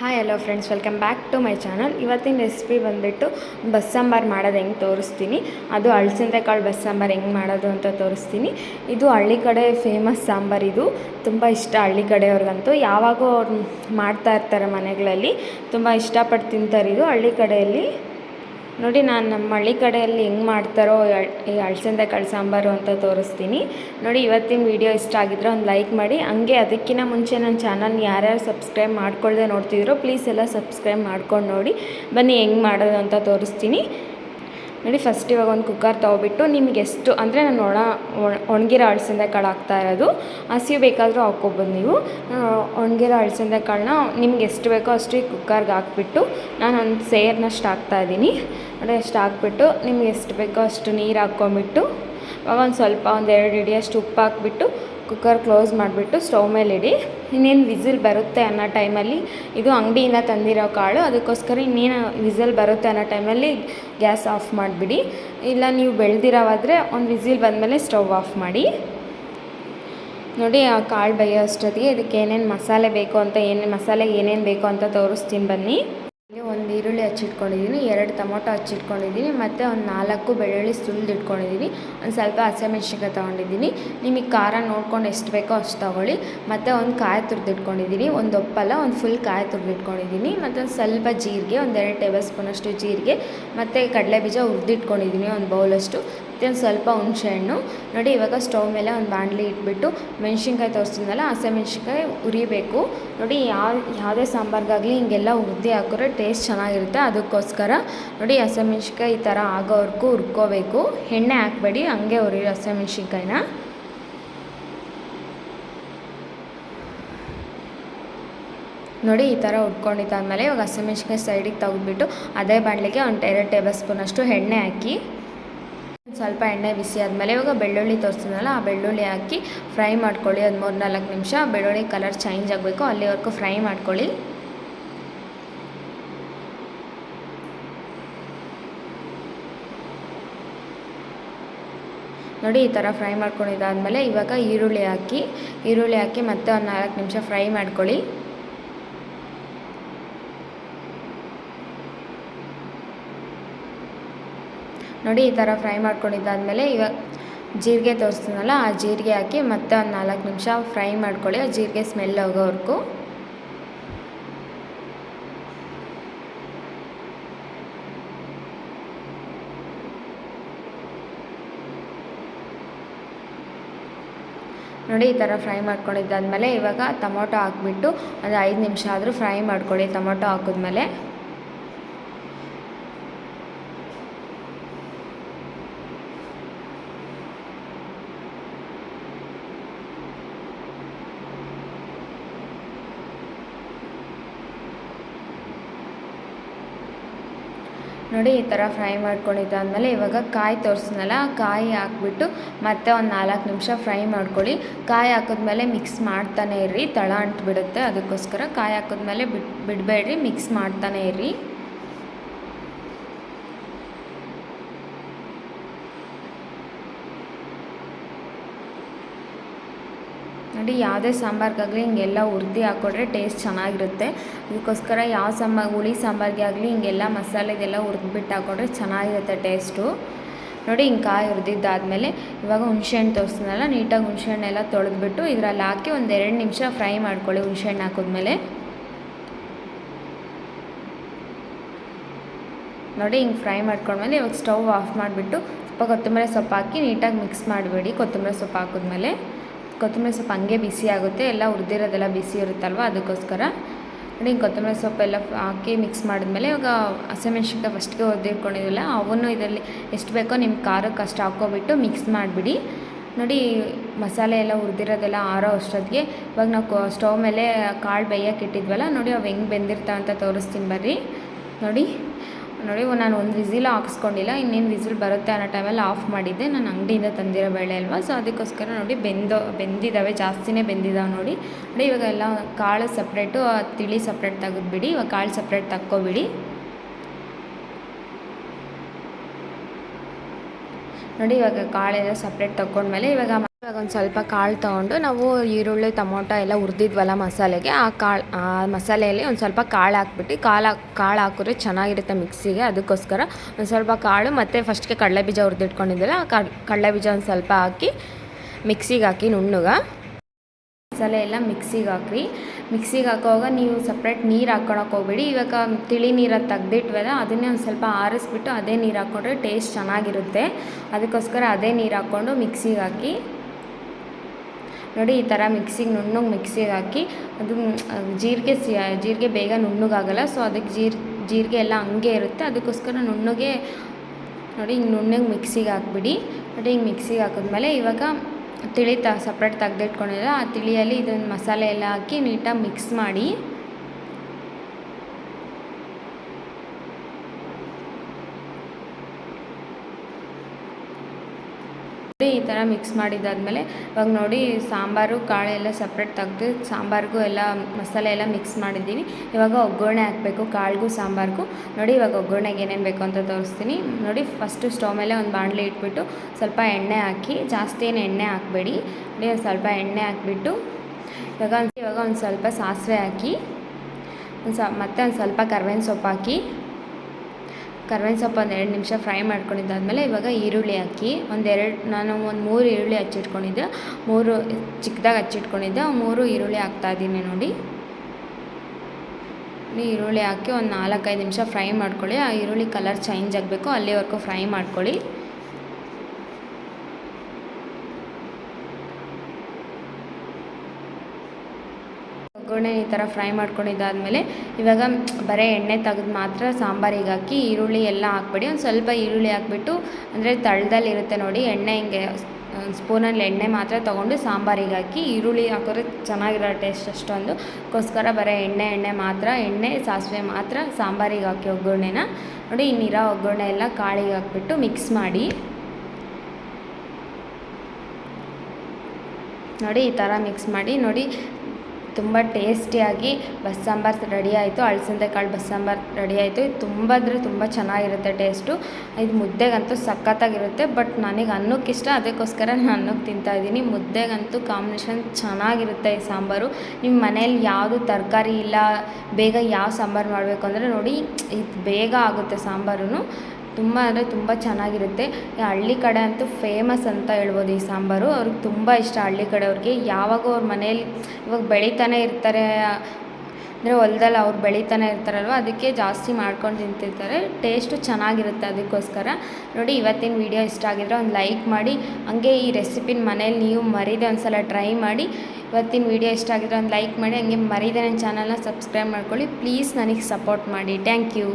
Hi hello friends welcome back to my channel ಇವತ್ತಿನ recipe ಬಂದುಬಿಟ್ಟು ಬಸ್ಸಾಂಬಾರು ಮಾಡೋದು ಹೆಂಗೆ ತೋರಿಸ್ತೀನಿ. ಅದು ಕಾಳು ಬಸ್ಸಾಂಬಾರು ಹೆಂಗೆ ಮಾಡೋದು ಅಂತ ತೋರಿಸ್ತೀನಿ. ಇದು ಹಳ್ಳಿ ಕಡೆ ಫೇಮಸ್ ಸಾಂಬಾರು ಇದು. ತುಂಬ ಇಷ್ಟ ಹಳ್ಳಿ ಕಡೆಯವ್ರಿಗಂತೂ. ಯಾವಾಗೂ ಅವ್ರು ಮಾಡ್ತಾ ಇರ್ತಾರೆ ಮನೆಗಳಲ್ಲಿ. ತುಂಬ ಇಷ್ಟಪಟ್ಟು ತಿಂತಾರೆ ಇದು ಹಳ್ಳಿ ಕಡೆಯಲ್ಲಿ. ನೋಡಿ, ನಾನು ನಮ್ಮ ಹಳ್ಳಿ ಕಡೆಯಲ್ಲಿ ಹೆಂಗೆ ಮಾಡ್ತಾರೋ ಈ ಅಳ್ಸಿಂದ ಕಾಳು ಸಾಂಬಾರು ಅಂತ ತೋರಿಸ್ತೀನಿ. ನೋಡಿ, ಇವತ್ತಿನ ವಿಡಿಯೋ ಇಷ್ಟ ಆಗಿದ್ರೆ ಒಂದು ಲೈಕ್ ಮಾಡಿ. ಹಂಗೆ ಅದಕ್ಕಿಂತ ಮುಂಚೆ ನನ್ನ ಚಾನಲ್ ಯಾರ್ಯಾರು ಸಬ್ಸ್ಕ್ರೈಬ್ ಮಾಡ್ಕೊಳ್ಳದೆ ನೋಡ್ತಿದ್ರು, ಪ್ಲೀಸ್ ಎಲ್ಲ ಸಬ್ಸ್ಕ್ರೈಬ್ ಮಾಡ್ಕೊಂಡು ನೋಡಿ. ಬನ್ನಿ ಹೆಂಗೆ ಮಾಡೋದು ಅಂತ ತೋರಿಸ್ತೀನಿ. ನೋಡಿ ಫಸ್ಟ್ ಇವಾಗ ಒಂದು ಕುಕ್ಕರ್ ತೊಗೊಬಿಟ್ಟು ನಿಮ್ಗೆ ಎಷ್ಟು ಅಂದರೆ ನಾನು ಒಣ, ಒಣ- ಒಣಗಿರೋ ಅಳಸಂದೆ ಕಾಳು ಹಾಕ್ತಾ ಇರೋದು. ಹಸಿವು ಬೇಕಾದರೂ ಹಾಕ್ಕೊಬೋದು ನೀವು. ಒಣಗಿರೋ ಅಳಸಂದೆ ಕಾಳನ್ನ ನಿಮ್ಗೆ ಎಷ್ಟು ಬೇಕೋ ಅಷ್ಟು ಈ ಕುಕ್ಕರ್ಗೆ ಹಾಕ್ಬಿಟ್ಟು ನಾನು ಒಂದು ಸೇರ್ನಷ್ಟು ಹಾಕ್ತಾ ಇದ್ದೀನಿ. ನೋಡಿ ಅಷ್ಟು ಹಾಕ್ಬಿಟ್ಟು ನಿಮ್ಗೆ ಎಷ್ಟು ಬೇಕೋ ಅಷ್ಟು ನೀರು ಹಾಕ್ಕೊಂಬಿಟ್ಟು ಅವಾಗ ಒಂದು ಸ್ವಲ್ಪ ಒಂದು ಎರಡು ಹಿಡಿಯಷ್ಟು ಉಪ್ಪು ಹಾಕ್ಬಿಟ್ಟು ಕುಕ್ಕರ್ ಕ್ಲೋಸ್ ಮಾಡಿಬಿಟ್ಟು ಸ್ಟವ್ ಮೇಲೆ ಇಡಿ. ಇನ್ನೇನು ವಿಸಿಲ್ ಬರುತ್ತೆ ಅನ್ನೋ ಟೈಮಲ್ಲಿ ಇದು ಅಂಗಡಿಯಿಂದ ತಂದಿರೋ ಕಾಳು. ಅದಕ್ಕೋಸ್ಕರ ಇನ್ನೇನು ವಿಸಿಲ್ ಬರುತ್ತೆ ಅನ್ನೋ ಟೈಮಲ್ಲಿ ಗ್ಯಾಸ್ ಆಫ್ ಮಾಡಿಬಿಡಿ. ಇಲ್ಲ ನೀವು ಬೆಳೆದಿರೋವಾದರೆ ಒಂದು ವಿಸಿಲ್ ಬಂದಮೇಲೆ ಸ್ಟವ್ ಆಫ್ ಮಾಡಿ. ನೋಡಿ, ಆ ಕಾಳು ಬೇಯೋ ಅಷ್ಟೊತ್ತಿಗೆ ಇದಕ್ಕೆ ಏನೇನು ಮಸಾಲೆ ಬೇಕು ಅಂತ ಏನೇನು ಮಸಾಲೆ ಏನೇನು ಬೇಕು ಅಂತ ತೋರಿಸ್ತೀನಿ ಬನ್ನಿ. ಇಲ್ಲಿ ಒಂದು ಈರುಳ್ಳಿ ಹಚ್ಚಿಟ್ಕೊಂಡಿದ್ದೀನಿ, ಎರಡು ಟೊಮೊಟೊ ಹಚ್ಚಿಟ್ಕೊಂಡಿದ್ದೀನಿ, ಮತ್ತು ಒಂದು ನಾಲ್ಕು ಬೆಳ್ಳುಳ್ಳಿ ಸುಲಿದು ಇಟ್ಕೊಂಡಿದ್ದೀನಿ, ಒಂದು ಸ್ವಲ್ಪ ಹಸಿಮೆಣ್ಸಿನ್ಕಾಯಿ ತೊಗೊಂಡಿದ್ದೀನಿ. ನಿಮಗೆ ಖಾರ ನೋಡ್ಕೊಂಡು ಎಷ್ಟು ಬೇಕೋ ಅಷ್ಟು ತೊಗೊಳ್ಳಿ. ಮತ್ತು ಒಂದು ಕಾಯಿ ತುರಿದಿಟ್ಕೊಂಡಿದ್ದೀನಿ ಒಂದು ಒಪ್ಪಲ್ಲ, ಒಂದು ಫುಲ್ ಕಾಯಿ ತುರಿದಿಟ್ಕೊಂಡಿದ್ದೀನಿ ಮತ್ತು ಒಂದು ಸ್ವಲ್ಪ ಜೀರಿಗೆ, ಒಂದು ಎರಡು ಟೇಬಲ್ ಸ್ಪೂನಷ್ಟು ಜೀರಿಗೆ, ಮತ್ತು ಕಡಲೆ ಬೀಜ ಹುರಿದಿಟ್ಕೊಂಡಿದ್ದೀನಿ ಒಂದು ಬೌಲಷ್ಟು ಒಂದು ಸ್ವಲ್ಪ ಹುಣಸೆಹಣ್ಣು ನೋಡಿ, ಇವಾಗ ಸ್ಟವ್ ಮೇಲೆ ಒಂದು ಬಾಣಲಿ ಇಟ್ಬಿಟ್ಟು ಮೆಣಸಿನ್ಕಾಯಿ ತೋರಿಸಿದ್ನಲ್ಲ ಹಸಿಮೆಣ್ಸಿನ್ಕಾಯಿ ಉರಿಬೇಕು. ನೋಡಿ ಯಾವ ಯಾವುದೇ ಸಾಂಬಾರ್ಗಾಗಲಿ ಹಿಂಗೆಲ್ಲ ಹುರಿದು ಹಾಕಿದ್ರೆ ಟೇಸ್ಟ್ ಚೆನ್ನಾಗಿರುತ್ತೆ. ಅದಕ್ಕೋಸ್ಕರ ನೋಡಿ ಹಸಿಮೆಣ್ಸಿನ್ಕಾಯಿ ಈ ಥರ ಆಗೋವರೆಗೂ ಹುರ್ಕೋಬೇಕು. ಎಣ್ಣೆ ಹಾಕಬೇಡಿ, ಹಂಗೆ ಹುರಿ ಹಸಿಮೆಣ್ಸಿನ್ಕಾಯಿನ ನೋಡಿ, ಈ ಥರ ಉಟ್ಕೊಂಡಿದ್ದಾದಮೇಲೆ ಇವಾಗ ಹಸಿಮೆಣ್ಸಿನ್ಕಾಯಿ ಸೈಡಿಗೆ ತೆಗೆದುಬಿಟ್ಟು, ಅದೇ ಬಾಣಲಿಗೆ ಒಂದು ಎರಡು ಟೇಬಲ್ ಸ್ಪೂನಷ್ಟು ಎಣ್ಣೆ ಹಾಕಿ. ಸ್ವಲ್ಪ ಎಣ್ಣೆ ಬಿಸಿ ಆದಮೇಲೆ ಇವಾಗ ಬೆಳ್ಳುಳ್ಳಿ ತೋರಿಸಿದ್ನಲ್ಲ ಆ ಬೆಳ್ಳುಳ್ಳಿ ಹಾಕಿ ಫ್ರೈ ಮಾಡ್ಕೊಳ್ಳಿ ಒಂದು ಮೂರು ನಾಲ್ಕು ನಿಮಿಷ. ಬೆಳ್ಳುಳ್ಳಿ ಕಲರ್ ಚೇಂಜ್ ಆಗಬೇಕು. ಅಲ್ಲಿವರೆಗೂ ಫ್ರೈ ಮಾಡ್ಕೊಳ್ಳಿ. ನೋಡಿ ಈ ಥರ ಫ್ರೈ ಮಾಡ್ಕೊಂಡಿದ್ದಾದಮೇಲೆ ಇವಾಗ ಈರುಳ್ಳಿ ಹಾಕಿ ಈರುಳ್ಳಿ ಹಾಕಿ ಮತ್ತೆ ಒಂದು ನಾಲ್ಕು ನಿಮಿಷ ಫ್ರೈ ಮಾಡ್ಕೊಳ್ಳಿ. ನೋಡಿ ಈ ಥರ ಫ್ರೈ ಮಾಡ್ಕೊಂಡಿದ್ದಾದಮೇಲೆ ಇವಾಗ ಜೀರಿಗೆ ತೋರಿಸ್ತೀನಲ್ಲ ಆ ಜೀರಿಗೆ ಹಾಕಿ ಮತ್ತೆ ಒಂದು ನಾಲ್ಕು ನಿಮಿಷ ಫ್ರೈ ಮಾಡ್ಕೊಳ್ಳಿ, ಆ ಜೀರಿಗೆ ಸ್ಮೆಲ್ ಹೋಗೋವರೆಗೂ ನೋಡಿ ಈ ಥರ ಫ್ರೈ ಮಾಡ್ಕೊಂಡಿದ್ದಾದಮೇಲೆ ಇವಾಗ ಟೊಮೊಟೊ ಹಾಕ್ಬಿಟ್ಟು ಒಂದು ಐದು ನಿಮಿಷ ಆದರೂ ಫ್ರೈ ಮಾಡ್ಕೊಳ್ಳಿ, ಟೊಮೊಟೊ ಹಾಕಿದ್ಮೇಲೆ. ನೋಡಿ, ಈ ಥರ ಫ್ರೈ ಮಾಡ್ಕೊಂಡಿದ್ದಾದಮೇಲೆ ಇವಾಗ ಕಾಯಿ ತೋರಿಸ್ನಲ್ಲ ಕಾಯಿ ಹಾಕ್ಬಿಟ್ಟು ಮತ್ತೆ ಒಂದು ನಾಲ್ಕು ನಿಮಿಷ ಫ್ರೈ ಮಾಡ್ಕೊಳ್ಳಿ. ಕಾಯಿ ಹಾಕಿದ್ಮೇಲೆ ಮಿಕ್ಸ್ ಮಾಡ್ತಾನೆ ಇರ್ರಿ, ತಳ ಅಂಟ್ಬಿಡುತ್ತೆ. ಅದಕ್ಕೋಸ್ಕರ ಕಾಯಿ ಹಾಕಿದ್ಮೇಲೆ ಬಿಟ್ ಬಿಡಬೇಡ್ರಿ ಮಿಕ್ಸ್ ಮಾಡ್ತಾನೆ ಇರ್ರಿ. ನೋಡಿ, ಯಾವುದೇ ಸಾಂಬಾರಿಗಾಗಲಿ ಹಿಂಗೆಲ್ಲ ಉರ್ದಿ ಹಾಕ್ಕೊಟ್ರೆ ಟೇಸ್ಟ್ ಚೆನ್ನಾಗಿರುತ್ತೆ. ಅದಕ್ಕೋಸ್ಕರ ಯಾವ ಸಾಂಬಾರು, ಹುಳಿ ಸಾಂಬಾರಿಗೆ ಆಗಲಿ ಹಿಂಗೆಲ್ಲ ಮಸಾಲೆದೆಲ್ಲ ಹುರಿದ್ಬಿಟ್ಟು ಹಾಕ್ಕೊಟ್ರೆ ಚೆನ್ನಾಗಿರುತ್ತೆ ಟೇಸ್ಟು. ನೋಡಿ, ಹಿಂಗೆ ಕಾಯಿ ಹುರಿದಿದ್ದಾದಮೇಲೆ ಇವಾಗ ಹುಣ್ಸೆಹಣ್ಣು ತೋರಿಸ್ತೀನಲ್ಲ ನೀಟಾಗಿ ಹುಣ್ಸೆಹಣ್ಣೆಲ್ಲ ತೊಳೆದ್ಬಿಟ್ಟು ಇದರಲ್ಲಿ ಹಾಕಿ ಒಂದು ಎರಡು ನಿಮಿಷ ಫ್ರೈ ಮಾಡ್ಕೊಳ್ಳಿ ಹುಣ್ಸೆಹಣ್ಣು ಹಾಕಿದ್ಮೇಲೆ. ನೋಡಿ, ಹಿಂಗೆ ಫ್ರೈ ಮಾಡ್ಕೊಂಡ್ಮೇಲೆ ಇವಾಗ ಸ್ಟವ್ ಆಫ್ ಮಾಡಿಬಿಟ್ಟು ಸ್ವಲ್ಪ ಕೊತ್ತಂಬರಿ ಸೊಪ್ಪು ಹಾಕಿ ನೀಟಾಗಿ ಮಿಕ್ಸ್ ಮಾಡಬೇಡಿ ಕೊತ್ತಂಬರಿ ಸೊಪ್ಪು ಹಾಕಿದ್ಮೇಲೆ. ಕೊತ್ತಂಬರಿ ಸೊಪ್ಪು ಹಂಗೆ ಬಿಸಿ ಆಗುತ್ತೆ, ಎಲ್ಲ ಹುರಿದಿರೋದೆಲ್ಲ ಬಿಸಿ ಇರುತ್ತಲ್ವ, ಅದಕ್ಕೋಸ್ಕರ. ನೋಡಿ ಕೊತ್ತಂಬರಿ ಸೊಪ್ಪೆಲ್ಲ ಹಾಕಿ ಮಿಕ್ಸ್ ಮಾಡಿದ್ಮೇಲೆ ಇವಾಗ ಹಸಿಮೆಣ್ಸಿನ್ಕಾಯಿ ಫಸ್ಟ್ಗೆ ಹೊಡೆದಿಟ್ಕೊಂಡಿದ್ವಲ್ಲ ಅವನ್ನು ಇದರಲ್ಲಿ ಎಷ್ಟು ಬೇಕೋ ನಿಮ್ಮ ಖಾರಕ್ಕೆ ಅಷ್ಟು ಹಾಕ್ಕೊಬಿಟ್ಟು ಮಿಕ್ಸ್ ಮಾಡಿಬಿಡಿ. ನೋಡಿ, ಮಸಾಲೆ ಎಲ್ಲ ಹುರಿದಿರೋದೆಲ್ಲ ಆರೋ ಅಷ್ಟೊತ್ತಿಗೆ, ಇವಾಗ ನಾವು ಸ್ಟವ್ ಮೇಲೆ ಕಾಳು ಬೇಯಕ್ಕೆ ಇಟ್ಟಿದ್ವಲ್ಲ, ನೋಡಿ ಅವು ಹೆಂಗೆ ಬೆಂದಿರ್ತಾವಂತ ತೋರಿಸ್ತೀನಿ ಬರ್ರಿ. ನೋಡಿ ನೋಡಿ ನಾನು ಒಂದು ವಿಸಿಲ್ ಹಾಕಿಸ್ಕೊಂಡಿಲ್ಲ, ಇನ್ನೇನು ವಿಸಿಲ್ ಬರುತ್ತೆ ಅನ್ನೋ ಟೈಮಲ್ಲಿ ಆಫ್ ಮಾಡಿದ್ದೆ. ನಾನು ಅಂಗಡಿಯಿಂದ ತಂದಿರೋ ಬೇಳೆ ಅಲ್ವಾ, ಸೊ ಅದಕ್ಕೋಸ್ಕರ ನೋಡಿ ಬೆಂದೋ ಬೆಂದಿದ್ದಾವೆ ಜಾಸ್ತಿನೇ ಬೆಂದಿದ್ದಾವೆ ನೋಡಿ. ನೋಡಿ, ಇವಾಗ ಎಲ್ಲ ಕಾಳು ಸಪ್ರೇಟು ತಿಳಿ ಸಪ್ರೇಟ್ ತೆಗೆದ್ಬಿಡಿ, ಇವಾಗ ಕಾಳು ಸಪ್ರೇಟ್ ತಕ್ಕೋಬಿಡಿ. ನೋಡಿ, ಇವಾಗ ಕಾಳೆಲ್ಲ ಸಪ್ರೇಟ್ ತಗೊಂಡ್ಮೇಲೆ ಇವಾಗ ಇವಾಗ ಒಂದು ಸ್ವಲ್ಪ ಕಾಳು ತೊಗೊಂಡು ನಾವು ಈರುಳ್ಳಿ, ಟೊಮೊಟೊ ಎಲ್ಲ ಹುರಿದಿದ್ವಲ್ಲ ಮಸಾಲೆಗೆ, ಆ ಕಾಳು, ಆ ಮಸಾಲೆಯಲ್ಲಿ ಒಂದು ಸ್ವಲ್ಪ ಕಾಳು ಹಾಕ್ಬಿಟ್ಟು ಕಾಳು ಕಾಳು ಹಾಕಿದ್ರೆ ಚೆನ್ನಾಗಿರುತ್ತೆ ಮಿಕ್ಸಿಗೆ. ಅದಕ್ಕೋಸ್ಕರ ಒಂದು ಸ್ವಲ್ಪ ಕಾಳು ಮತ್ತು ಫಸ್ಟ್ಗೆ ಕಡಲೆ ಬೀಜ ಹುರಿದಿಟ್ಕೊಂಡಿದ್ದಿಲ್ಲ ಆ ಕಡಲೆ ಬೀಜ ಒಂದು ಸ್ವಲ್ಪ ಹಾಕಿ ಮಿಕ್ಸಿಗೆ ಹಾಕಿ ನುಣ್ಣಗೆ. ಮಸಾಲೆ ಎಲ್ಲ ಮಿಕ್ಸಿಗೆ ಹಾಕ್ರಿ. ಮಿಕ್ಸಿಗೆ ಹಾಕೋವಾಗ ನೀವು ಸಪ್ರೇಟ್ ನೀರು ಹಾಕ್ಕೊಳಕ್ಕೆ ಹೋಗ್ಬೇಡಿ. ಇವಾಗ ತಿಳಿ ನೀರು ತೆಗ್ದಿಟ್ವಲ್ಲ, ಅದನ್ನೇ ಒಂದು ಸ್ವಲ್ಪ ಆರಿಸ್ಬಿಟ್ಟು ಅದೇ ನೀರು ಹಾಕ್ಕೊಂಡ್ರೆ ಟೇಸ್ಟ್ ಚೆನ್ನಾಗಿರುತ್ತೆ. ಅದಕ್ಕೋಸ್ಕರ ಅದೇ ನೀರು ಹಾಕ್ಕೊಂಡು ಮಿಕ್ಸಿಗೆ ಹಾಕಿ ನೋಡಿ ಈ ಥರ ಮಿಕ್ಸಿಗೆ ನುಣ್ಣಗೆ ಮಿಕ್ಸಿಗೆ ಹಾಕಿ ಅದು ಜೀರಿಗೆ ಸಿ, ಜೀರಿಗೆ ಬೇಗ ನುಣ್ಣಗಾಗಲ್ಲ. ಸೊ ಅದಕ್ಕೆ ಜೀರ್, ಜೀರಿಗೆ ಎಲ್ಲ ಹಂಗೆ ಇರುತ್ತೆ. ಅದಕ್ಕೋಸ್ಕರ ನುಣ್ಣಗೆ ನೋಡಿ ಹಿಂಗೆ ನುಣ್ಣಗೆ ಮಿಕ್ಸಿಗೆ ಹಾಕ್ಬಿಡಿ. ನೋಡಿ ಹಿಂಗೆ ಮಿಕ್ಸಿಗೆ ಹಾಕಿದ್ಮೇಲೆ ಇವಾಗ ತಿಳಿ ತ ಸಪ್ರೇಟ್ ತೆಗ್ದಿಟ್ಕೊಂಡಿಲ್ಲ ಆ ತಿಳಿಯಲ್ಲಿ ಇದೊಂದು ಮಸಾಲೆ ಎಲ್ಲ ಹಾಕಿ ನೀಟಾಗಿ ಮಿಕ್ಸ್ ಮಾಡಿ ಈ ಥರ ಮಿಕ್ಸ್ ಮಾಡಿದ್ದಾದಮೇಲೆ ಇವಾಗ ನೋಡಿ ಸಾಂಬಾರು, ಕಾಳು ಎಲ್ಲ ಸಪ್ರೇಟ್ ತೆಗೆದು ಸಾಂಬಾರಿಗೂ ಎಲ್ಲ ಮಸಾಲೆ ಎಲ್ಲ ಮಿಕ್ಸ್ ಮಾಡಿದ್ದೀವಿ ಇವಾಗ ಒಗ್ಗರಣೆ ಹಾಕಬೇಕು, ಕಾಳಿಗೂ ಸಾಂಬಾರಿಗೂ. ನೋಡಿ ಇವಾಗ ಒಗ್ಗರಣೆಗೆ ಏನೇನು ಬೇಕು ಅಂತ ತೋರಿಸ್ತೀನಿ. ನೋಡಿ ಫಸ್ಟು ಸ್ಟವ್ ಮೇಲೆ ಒಂದು ಬಾಣಲೆ ಇಟ್ಬಿಟ್ಟು ಸ್ವಲ್ಪ ಎಣ್ಣೆ ಹಾಕಿ, ಜಾಸ್ತಿ ಏನು ಎಣ್ಣೆ ಹಾಕಬೇಡಿ. ನೋಡಿ ಸ್ವಲ್ಪ ಎಣ್ಣೆ ಹಾಕಿಬಿಟ್ಟು ಇವಾಗ ಇವಾಗ ಒಂದು ಸ್ವಲ್ಪ ಸಾಸಿವೆ ಹಾಕಿ, ಒಂದು ಸ ಮತ್ತೆ ಒಂದು ಸ್ವಲ್ಪ ಕರ್ಬೇವಿನ ಸೊಪ್ಪು ಹಾಕಿ ಕರ್ಬೇವಿನ ಸೊಪ್ಪು ಒಂದು ಎರಡು ನಿಮಿಷ ಫ್ರೈ ಮಾಡ್ಕೊಂಡಿದ್ದಾದಮೇಲೆ ಇವಾಗ ಈರುಳ್ಳಿ ಹಾಕಿ ಒಂದೆರಡು ನಾನು ಒಂದು ಮೂರು ಈರುಳ್ಳಿ ಹಚ್ಚಿಟ್ಕೊಂಡಿದ್ದೆ. ಮೂರು ಚಿಕ್ಕದಾಗಿ ಹಚ್ಚಿಟ್ಕೊಂಡಿದ್ದೆ. ಮೂರು ಈರುಳ್ಳಿ ಹಾಕ್ತಾಯಿದ್ದೀನಿ ನೋಡಿ, ಈರುಳ್ಳಿ ಹಾಕಿ ಒಂದು ನಾಲ್ಕೈದು ನಿಮಿಷ ಫ್ರೈ ಮಾಡ್ಕೊಳ್ಳಿ. ಆ ಈರುಳ್ಳಿ ಕಲರ್ ಚೇಂಜ್ ಆಗಬೇಕು. ಅಲ್ಲಿವರೆಗೂ ಫ್ರೈ ಮಾಡ್ಕೊಳ್ಳಿ. ಒಗ್ಗರಣೆ ಈ ಥರ ಫ್ರೈ ಮಾಡ್ಕೊಂಡಿದ್ದಾದಮೇಲೆ ಇವಾಗ ಬರೀ ಎಣ್ಣೆ ತೆಗೆದು ಮಾತ್ರ ಸಾಂಬಾರಿಗೆ ಹಾಕಿ ಈರುಳ್ಳಿ ಎಲ್ಲ ಹಾಕ್ಬೇಡಿ ಒಂದು ಸ್ವಲ್ಪ ಈರುಳ್ಳಿ ಹಾಕ್ಬಿಟ್ಟು ಅಂದರೆ ತಳದಲ್ಲಿ ಇರುತ್ತೆ ನೋಡಿ ಎಣ್ಣೆ ಹಿಂಗೆ ಸ್ಪೂನಲ್ಲಿ ಎಣ್ಣೆ ಮಾತ್ರ ತೊಗೊಂಡು ಸಾಂಬಾರಿಗೆ ಹಾಕಿ ಈರುಳ್ಳಿ ಹಾಕಿದ್ರೆ ಚೆನ್ನಾಗಿರೋ ಟೇಸ್ಟ್ ಅಷ್ಟೊಂದು ಅದಕ್ಕೋಸ್ಕರ ಬರೀ ಎಣ್ಣೆ ಎಣ್ಣೆ ಮಾತ್ರ ಎಣ್ಣೆ ಸಾಸಿವೆ ಮಾತ್ರ ಸಾಂಬಾರಿಗೆ ಹಾಕಿ ಒಗ್ಗರಣೆನ ನೋಡಿ ಇನ್ನಿರೋ ಒಗ್ಗರಣೆ ಎಲ್ಲ ಕಾಳಿಗೆ ಹಾಕ್ಬಿಟ್ಟು ಮಿಕ್ಸ್ ಮಾಡಿ ನೋಡಿ ಈ ಥರ ಮಿಕ್ಸ್ ಮಾಡಿ ನೋಡಿ ತುಂಬ ಟೇಸ್ಟಿಯಾಗಿ ಬಸ್ಸಾಂಬಾರು ರೆಡಿ ಆಯಿತು ಅಳಸಂದೆ ಕಾಳು ಬಸ್ಸಾಂಬಾರು ರೆಡಿ ಆಯಿತು ಇದು ತುಂಬ ಅಂದರೆ ತುಂಬ ಚೆನ್ನಾಗಿರುತ್ತೆ ಟೇಸ್ಟು. ಇದು ಮುದ್ದೆಗಂತೂ ಸಖತ್ತಾಗಿರುತ್ತೆ, ಬಟ್ ನನಗೆ ಅನ್ನಕ್ಕೆ ಇಷ್ಟ ಅದಕ್ಕೋಸ್ಕರ ನಾನು ಅನ್ನಕ್ಕೆ ತಿಂತಾಯಿದ್ದೀನಿ ಮುದ್ದೆಗಂತೂ ಕಾಂಬಿನೇಷನ್ ಚೆನ್ನಾಗಿರುತ್ತೆ ಈ ಸಾಂಬಾರು. ನಿಮ್ಮ ಮನೇಲಿ ಯಾವುದು ತರಕಾರಿ ಇಲ್ಲ, ಬೇಗ ಯಾವ ಸಾಂಬಾರು ಮಾಡಬೇಕು ಅಂದರೆ ನೋಡಿ, ಇದು ಬೇಗ ಆಗುತ್ತೆ ಸಾಂಬಾರು ತುಂಬ ಅಂದರೆ ತುಂಬ ಚೆನ್ನಾಗಿರುತ್ತೆ. ಹಳ್ಳಿ ಕಡೆ ಅಂತೂ ಫೇಮಸ್ ಅಂತ ಹೇಳ್ಬೋದು ಈ ಸಾಂಬಾರು. ಅವ್ರಿಗೆ ತುಂಬ ಇಷ್ಟ ಹಳ್ಳಿ ಕಡೆಯವ್ರಿಗೆ. ಯಾವಾಗೂ ಅವ್ರ ಮನೇಲಿ ಇವಾಗ ಬೆಳೀತಾನೆ ಇರ್ತಾರೆ. ಅಂದರೆ ಹೊಲ್ದಲ್ಲಿ ಅವ್ರು ಬೆಳೀತಾನೆ ಇರ್ತಾರಲ್ವ, ಅದಕ್ಕೆ ಜಾಸ್ತಿ ಮಾಡ್ಕೊಂಡು ತಿಂತಿರ್ತಾರೆ. ಟೇಸ್ಟು ಚೆನ್ನಾಗಿರುತ್ತೆ ಅದಕ್ಕೋಸ್ಕರ. ನೋಡಿ, ಇವತ್ತಿನ ವೀಡಿಯೋ ಇಷ್ಟ ಆಗಿದ್ರೆ ಒಂದು ಲೈಕ್ ಮಾಡಿ. ಹಂಗೆ ಈ ರೆಸಿಪಿನ ಮನೇಲಿ ನೀವು ಮರೀದೆ ಒಂದು ಟ್ರೈ ಮಾಡಿ. ಇವತ್ತಿನ ವೀಡಿಯೋ ಇಷ್ಟ ಆಗಿದ್ರೆ ಒಂದು ಲೈಕ್ ಮಾಡಿ. ಹಂಗೆ ಮರೀದೆ ನನ್ನ ಚಾನಲ್ನ ಸಬ್ಸ್ಕ್ರೈಬ್ ಮಾಡ್ಕೊಳ್ಳಿ. ಪ್ಲೀಸ್ ನನಗೆ ಸಪೋರ್ಟ್ ಮಾಡಿ. Thank you